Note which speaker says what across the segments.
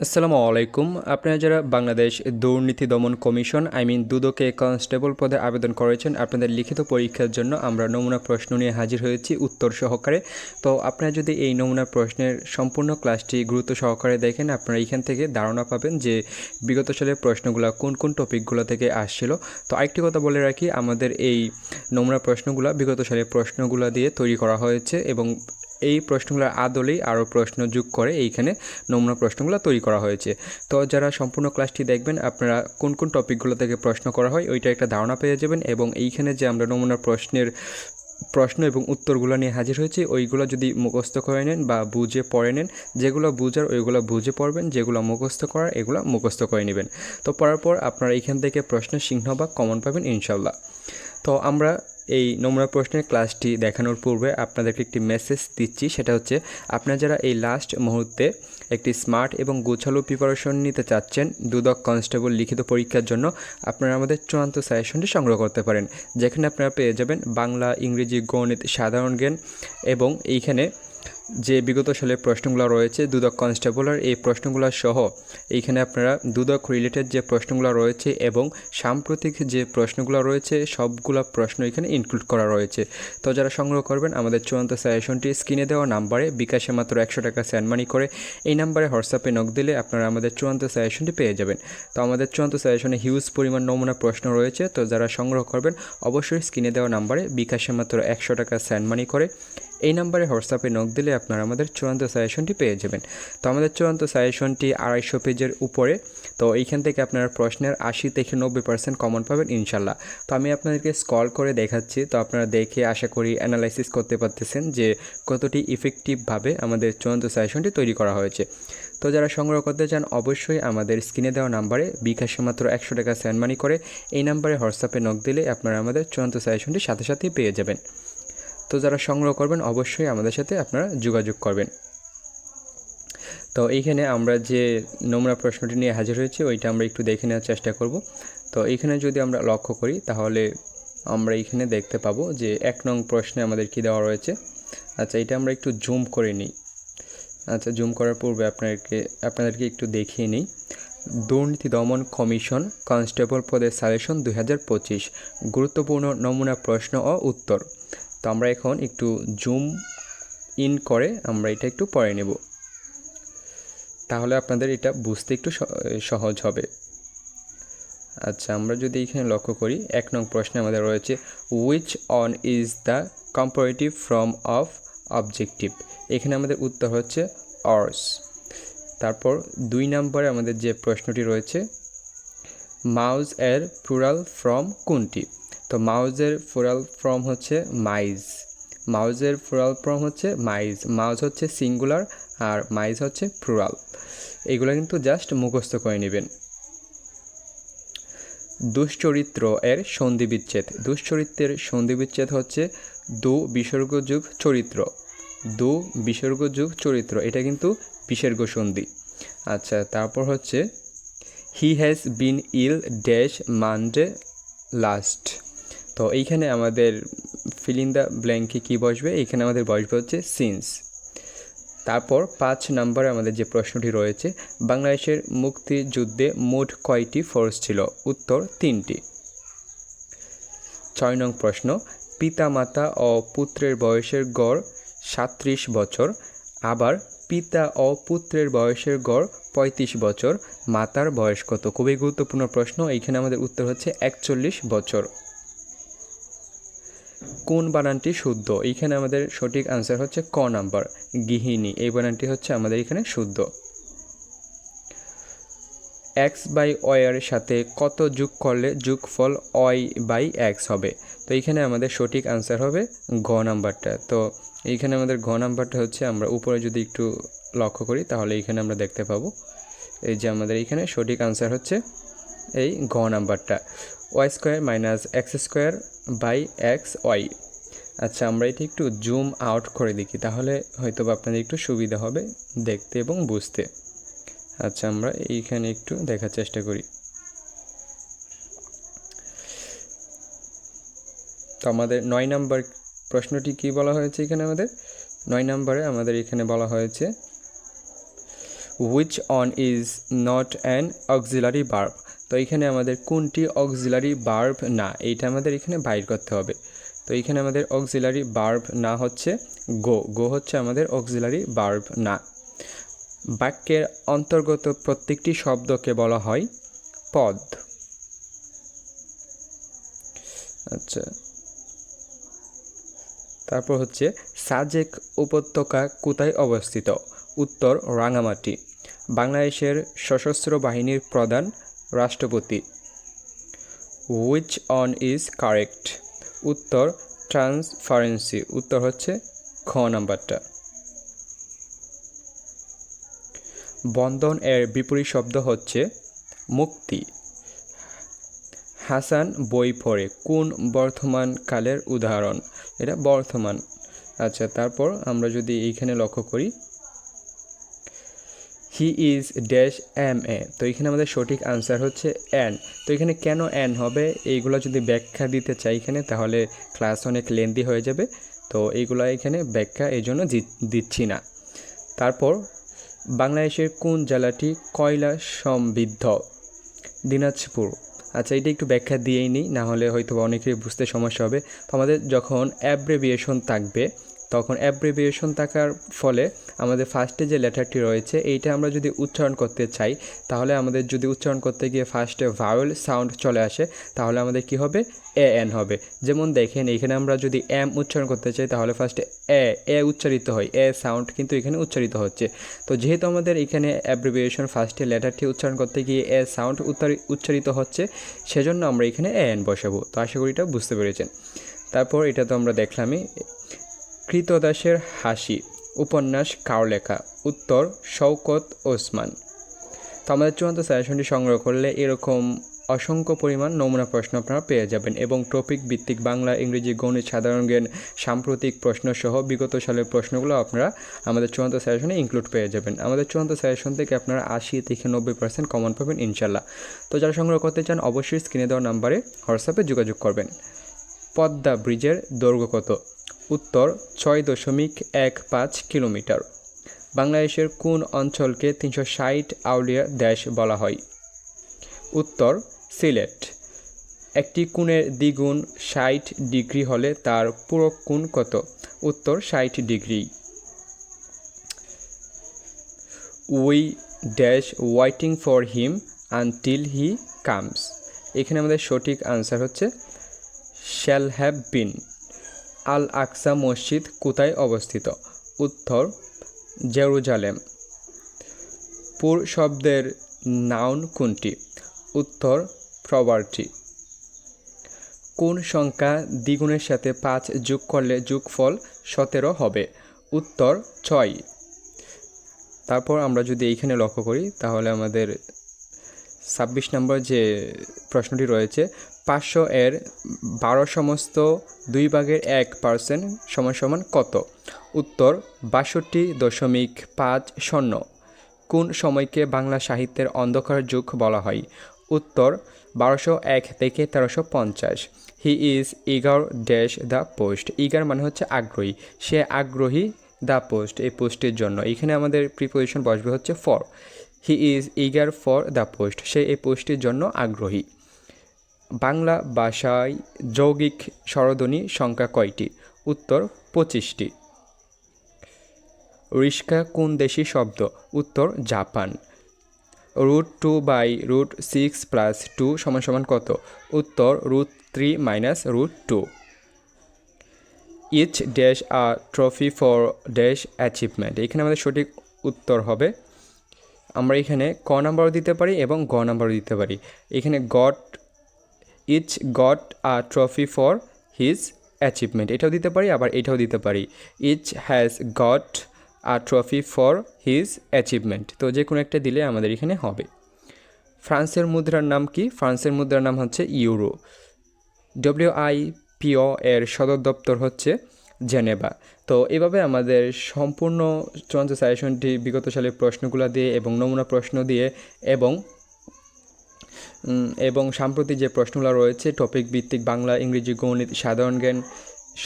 Speaker 1: আসসালামু আলাইকুম। আপনারা যারা বাংলাদেশ দুর্নীতি দমন কমিশন, আই মিন দুদকে কনস্টেবল পদে আবেদন করেছেন, আপনাদের লিখিত পরীক্ষার জন্য আমরা নমুনা প্রশ্ন নিয়ে হাজির হয়েছি উত্তর সহকারে। তো আপনারা যদি এই নমুনা প্রশ্নের সম্পূর্ণ ক্লাসটি গুরুত্ব সহকারে দেখেন, আপনারা এখান থেকে ধারণা পাবেন যে বিগত সালের প্রশ্নগুলো কোন কোন টপিকগুলো থেকে আসছিল। তো আরেকটি কথা বলে রাখি, আমাদের এই নমুনা প্রশ্নগুলো বিগত সালের প্রশ্নগুলো দিয়ে তৈরি করা হয়েছে এবং এই প্রশ্নগুলোর আদলেই আরও প্রশ্ন যোগ করে এইখানে নমুনা প্রশ্নগুলো তৈরি করা হয়েছে। তো যারা সম্পূর্ণ ক্লাসটি দেখবেন, আপনারা কোন কোন টপিকগুলো থেকে প্রশ্ন করা হয় ওইটা একটা ধারণা পেয়ে যাবেন এবং এইখানে যে আমরা নমুনা প্রশ্নের প্রশ্ন এবং উত্তরগুলো নিয়ে হাজির হয়েছি, ওইগুলো যদি মুখস্থ করে নেন বা বুঝে পড়ে নেন, যেগুলো বুঝার ওইগুলো বুঝে পড়বেন, যেগুলো মুখস্থ করার এগুলো মুখস্থ করে নেবেন। তো পড়ার পর আপনারা এইখান থেকে প্রশ্নের সিংহ বা কমন পাবেন ইনশাল্লাহ তো আমরা এই নমুনা প্রশ্নের ক্লাসটি দেখানোর পূর্বে আপনাদেরকে একটি মেসেজ দিচ্ছি, সেটা হচ্ছে, আপনারা যারা এই লাস্ট মুহূর্তে একটি স্মার্ট এবং গোছালো প্রিপারেশন নিতে চাচ্ছেন, দুদক কনস্টেবল লিখিত পরীক্ষার জন্য, আপনারা আমাদের চূড়ান্ত সাজেশনটি সংগ্রহ করতে পারেন। যেখানে আপনারা পেয়ে যাবেন বাংলা, ইংরেজি, গণিত, সাধারণ জ্ঞান এবং এইখানে যে বিগত সালের প্রশ্নগুলো রয়েছে, দুদক কনস্টেবলের, এই প্রশ্নগুলো সহ এইখানে আপনারা দুদক রিলেটেড যে প্রশ্নগুলো রয়েছে এবং সাম্প্রতিক যে প্রশ্নগুলো রয়েছে, সবগুলো প্রশ্ন এখানে ইনক্লুড করা রয়েছে। তো যারা সংগ্রহ করবেন, আমাদের চূড়ান্ত সাজেশনটি স্ক্রিনে দেওয়া নাম্বারে বিকাশে মাত্র একশো টাকা স্যান্ড মানি করে এই নাম্বারে হোয়াটসঅ্যাপে নক দিলে আপনারা আমাদের চূড়ান্ত সাজেশনটি পেয়ে যাবেন। তো আমাদের চূড়ান্ত সাজেশনে হিউজ পরিমাণ নমুনা প্রশ্ন রয়েছে, তো যারা সংগ্রহ করবেন, অবশ্যই স্ক্রিনে দেওয়া নাম্বারে বিকাশে মাত্র একশো টাকা স্যান্ড মানি করে এই নাম্বারে হোয়াটসঅ্যাপে নক দিলে আপনারা আমাদের চূড়ান্ত সাজেশনটি পেয়ে যাবেন। তো আমাদের চূড়ান্ত সাজেশনটি আড়াইশো পেজের উপরে। তো এইখান থেকে আপনারা প্রশ্নের আশি থেকে নব্বই পার্সেন্ট কমন পাবেন ইনশাল্লাহ। তো আমি আপনাদেরকে স্কল করে দেখাচ্ছি। তো আপনারা দেখে আশা করি অ্যানালাইসিস করতে পারতেছেন যে কতটি ইফেক্টিভভাবে আমাদের চূড়ান্ত সাজেশনটি তৈরি করা হয়েছে। তো যারা সংগ্রহ করতে চান, অবশ্যই আমাদের স্ক্রিনে দেওয়া নাম্বারে বিকাশে মাত্র একশো টাকা সেন্ড মানি করে এই নাম্বারে হোয়াটসঅ্যাপে নক দিলে আপনারা আমাদের চূড়ান্ত সাজেশনটি সাথে সাথেই পেয়ে যাবেন। তো যারা সংগ্রহ করবেন, অবশ্যই আমাদের সাথে আপনারা যোগাযোগ করবেন। তো এইখানে আমরা যে নোংরা প্রশ্নটি নিয়ে হাজির হয়েছি, ওইটা আমরা একটু দেখে নেওয়ার চেষ্টা করব। তো এইখানে যদি আমরা লক্ষ্য করি, তাহলে আমরা এইখানে দেখতে পাবো যে এক নং প্রশ্নে আমাদের কি দেওয়া রয়েছে। আচ্ছা এটা আমরা একটু জুম করে নিই। আচ্ছা জুম করার পূর্বে আপনাদেরকে আপনাদেরকে একটু দেখিয়ে নিই। দুর্নীতি দমন কমিশন কনস্টেবল পদের সাজেশন দু হাজার পঁচিশ। গুরুত্বপূর্ণ নমুনা প্রশ্ন ও উত্তর। তো আমরা এখন একটু জুম ইন করে আমরা এটা একটু পরে নেব। তাহলে আপনাদের এটা বুঝতে একটু সহজ হবে। আচ্ছা আমরা যদি এখানে লক্ষ্য করি, এক নং প্রশ্নে আমাদের রয়েছে which one is the comparative form of objective এখানে আমাদের উত্তর হচ্ছে অর্স তারপর দুই নম্বরে আমাদের যে প্রশ্নটি রয়েছে মাউজ এর প্লুরাল ফ্রম কোনটি? তো মাউজের ফোরাল ফর্ম হচ্ছে মাইজ মাউজের ফোরাল ফর্ম হচ্ছে মাইজ মাউজ হচ্ছে সিঙ্গুলার আর মাইজ হচ্ছে ফ্লোরাল এগুলো কিন্তু জাস্ট মুখস্থ করে নেবেন। দুশ্চরিত্র এর সন্ধিবিচ্ছেদ। দুশ্চরিত্রের সন্ধিবিচ্ছেদ হচ্ছে দু বিসর্গযুগ চরিত্র। দু বিসর্গযুগ চরিত্র। এটা কিন্তু বিসর্গ সন্ধি। আচ্ছা তারপর হচ্ছে he has been ill dash Monday last তো এইখানে আমাদের ফিল ইন দ্য ব্ল্যাঙ্কে কী বসবে? এইখানে আমাদের বসবে হচ্ছে সিন্স তারপর পাঁচ নম্বরে আমাদের যে প্রশ্নটি রয়েছে, বাংলাদেশের মুক্তিযুদ্ধে মোট কয়টি ফোর্স ছিল? উত্তর তিনটি। ছয় নং প্রশ্ন পিতা মাতা ও পুত্রের বয়সের গড় সাত্রিশ বছর, আবার পিতা ও পুত্রের বয়সের গড় পঁয়ত্রিশ বছর, মাতার বয়স কত? খুবই গুরুত্বপূর্ণ প্রশ্ন, এইখানে আমাদের উত্তর হচ্ছে একচল্লিশ বছর। কোন বানানটি শুদ্ধ? এইখানে আমাদের সঠিক আনসার হচ্ছে ক নাম্বার, গৃহিণী। এই বানানটি হচ্ছে আমাদের এখানে শুদ্ধ। এক্স বাই ওয়ের সাথে কত যোগ করলে যোগফল অয় বাই এক্স হবে? তো এইখানে আমাদের সঠিক আনসার হবে ঘ নাম্বারটা। তো এইখানে আমাদের ঘ নাম্বারটা হচ্ছে, আমরা উপরে যদি একটু লক্ষ্য করি, তাহলে এইখানে আমরা দেখতে পাবো। এই যে আমাদের এইখানে সঠিক আনসার হচ্ছে এই ঘ নাম্বারটা। Y square minus x square by x y আচ্ছা আমরা এটি একটু জুম আউট করে দেখি, তাহলে হয়তো বা আপনাদের একটু সুবিধা হবে দেখতে এবং বুঝতে। আচ্ছা আমরা এইখানে একটু দেখার চেষ্টা করি। তো আমাদের নয় নাম্বার প্রশ্নটি কি বলা হয়েছে এখানে আমাদের? নয় নম্বরে আমাদের এখানে বলা হয়েছে which one is not an auxiliary verb তো এখানে আমাদের কোনটি অক্সিলারি বার্ব না? এইটা আমাদের এখানে বাইর করতে হবে। তো এখানে আমাদের অক্সিলারি বার্ব না হচ্ছে গো গো হচ্ছে আমাদের অক্সিলারি বার্ব না। বাক্যের অন্তর্গত প্রত্যেকটি শব্দকে বলা হয় পদ। আচ্ছা। তারপর হচ্ছে, সাজেক উপত্যকা কোথায় অবস্থিত? উত্তর, রাঙামাটি। বাংলাদেশের সশস্ত্র বাহিনীর প্রধান রাষ্ট্রপতি। হুইচ অন ইজ কারেক্ট উত্তর ট্রান্সফারেন্সি উত্তর হচ্ছে খ নাম্বারটা। বন্ধন এর বিপরীত শব্দ হচ্ছে মুক্তি। হাসান বই পড়ে, কোন বর্তমান কালের উদাহরণ? এটা বর্তমান। আচ্ছা তারপর আমরা যদি এইখানে লক্ষ্য করি he is dash M A তো এখানে আমাদের সঠিক আনসার হচ্ছে এন তো এখানে কেন এন হবে? এইগুলো যদি ব্যাখ্যা দিতে চাই এখানে, তাহলে ক্লাস অনেক লেন্দি হয়ে যাবে। তো এইগুলো এখানে ব্যাখ্যা এই জন্য দিচ্ছি না। তারপর, বাংলাদেশের কোন জেলাটি কয়লা সমৃদ্ধ? দিনাজপুর। আচ্ছা এটা একটু ব্যাখ্যা দিয়েই নিই, না হলে হয়তো অনেকেরই বুঝতে সমস্যা হবে। তো আমাদের যখন অ্যাব্রেভিয়েশন থাকবে তখন অ্যাব্রিভিয়েশন থাকার ফলে আমাদের ফার্স্টে যে লেটারটি রয়েছে, এইটা আমরা যদি উচ্চারণ করতে চাই, তাহলে আমাদের যদি উচ্চারণ করতে গিয়ে ফার্স্টে ভাওয়েল সাউন্ড চলে আসে, তাহলে আমাদের কি হবে? এ এন হবে। যেমন দেখেন, এখানে আমরা যদি এম উচ্চারণ করতে চাই, তাহলে ফার্স্টে এ এ উচ্চারিত হয়। এ সাউন্ড কিন্তু এখানে উচ্চারিত হচ্ছে। তো যেহেতু আমাদের এখানে অ্যাব্রিভিয়েশন ফার্স্টে লেটারটি উচ্চারণ করতে গিয়ে এ সাউন্ড উচ্চারিত হচ্ছে, সেজন্য আমরা এখানে এ এন বসাবো। তো আশা করি এটা বুঝতে পেরেছেন। তারপর এটা তো আমরা দেখলামই কৃতদাসের হাসি, উপন্যাস কার লেখা উত্তর, শওকত, ওসমান। তো আমাদের চূড়ান্ত সাজেশনটি সংগ্রহ করলে এরকম অসংখ্য পরিমাণ নমুনা প্রশ্ন আপনারা পেয়ে যাবেন এবং টপিক ভিত্তিক বাংলা, ইংরেজি, গণিত, সাধারণ জ্ঞান, সাম্প্রতিক প্রশ্ন সহ বিগত সালের প্রশ্নগুলো আপনারা আমাদের চূড়ান্ত সাজেশনে ইনক্লুড পেয়ে যাবেন। আমাদের চূড়ান্ত সাজেশন থেকে আপনারা আশি থেকে নব্বই পার্সেন্ট কমন পাবেন, ইনশাল্লাহ। তো যারা সংগ্রহ করতে চান, অবশ্যই স্ক্রিনে দেওয়া নাম্বারে হোয়াটসঅ্যাপে যোগাযোগ করবেন। পদ্মা ব্রিজের দৈর্ঘ্য কত? উত্তর ছয় দশমিক এক পাঁচ কিলোমিটার। বাংলাদেশের কোন অঞ্চলকে তিনশো ষাট আউলিয়া দেশ বলা হয়? উত্তর, সিলেট। একটি কোণের দ্বিগুণ ষাট ডিগ্রি হলে তার পুরো কোণ কত? উত্তর, ষাট degree. We dash waiting for him until he comes. এখানে আমাদের সঠিক আনসার হচ্ছে শ্যাল হ্যাভ বিন। আল আকসা মসজিদ কোথায় অবস্থিত? উত্তর, জেরুজালেম। পুর শব্দের নাউন কোনটি? উত্তর প্রবার্টি কোন সংখ্যা দ্বিগুণের সাথে পাঁচ যোগ করলে যোগফল সতেরো হবে? উত্তর, ছয়। তারপর আমরা যদি এইখানে লক্ষ্য করি, তাহলে আমাদের ছাব্বিশ নম্বর যে প্রশ্নটি রয়েছে, পাঁচশো এর বারো সমস্ত দুই ভাগের এক পার্সেন্ট সমান সমান কত? উত্তর, বাষট্টি দশমিক পাঁচ শূন্য। কোন সময়কে বাংলা সাহিত্যের অন্ধকার যুগ বলা হয়? উত্তর, বারোশো এক থেকে তেরোশো পঞ্চাশ। He is eager dash the post eager মানে হচ্ছে আগ্রহী। সে আগ্রহী দ্য পোস্ট এই পোস্টের জন্য। এখানে আমাদের প্রিপোজিশন বসবে হচ্ছে for he is eager for the post সে এই পোস্টের জন্য আগ্রহী। বাংলা ভাষায় যৌগিক স্বরধ্বনি সংখ্যা কয়টি? উত্তর, পঁচিশটি। রিস্কা কোন দেশি শব্দ? উত্তর, Japan. Root two by root six plus two সমান সমান কত? উত্তর, root three minus root two. Each dash a trophy for dash achievement. এখানে আমাদের সঠিক উত্তর হবে। আমরা এখানে ক নাম্বারও দিতে পারি এবং গ নাম্বারও দিতে পারি। এখানে got each got a trophy for his achievement এটাও দিতে পারি, আবার এটাও দিতে পারি। Each has got a trophy for his achievement তো যে কোনো একটা দিলে আমাদের এখানে হবে। ফ্রান্সের মুদ্রার নাম কি? ফ্রান্সের মুদ্রার নাম হচ্ছে ইউরো। ডব্লিউ আই পিও এর সদর দপ্তর হচ্ছে জেনেভা। তো এভাবে আমাদের সম্পূর্ণ চঞ্চ সাজেশনটি বিগত সালের প্রশ্নগুলো দিয়ে এবং নমুনা প্রশ্ন দিয়ে এবং এবং সাম্প্রতিক যে প্রশ্নগুলো রয়েছে টপিক ভিত্তিক বাংলা, ইংরেজি, গণিত, সাধারণ জ্ঞান,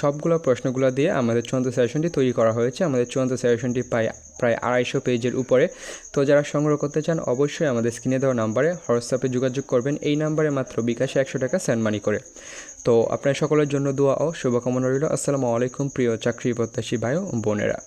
Speaker 1: সবগুলো প্রশ্নগুলো দিয়ে আমাদের চূড়ান্ত সেশনটি তৈরি করা হয়েছে। আমাদের চূড়ান্ত সেশনটি প্রায় প্রায় আড়াইশো পেজের উপরে। তো যারা সংগ্রহ করতে চান, অবশ্যই আমাদের স্ক্রিনে দেওয়া নাম্বারে হোয়াটসঅ্যাপে যোগাযোগ করবেন। এই নাম্বারে মাত্র বিকাশে একশো টাকা সেন্ড মানি করে। তো আপনার সকলের জন্য দোয়া ও শুভকামনা রইল। আসসালামু আলাইকুম, প্রিয় চাকরি প্রত্যাশী ভাই ও বোনেরা।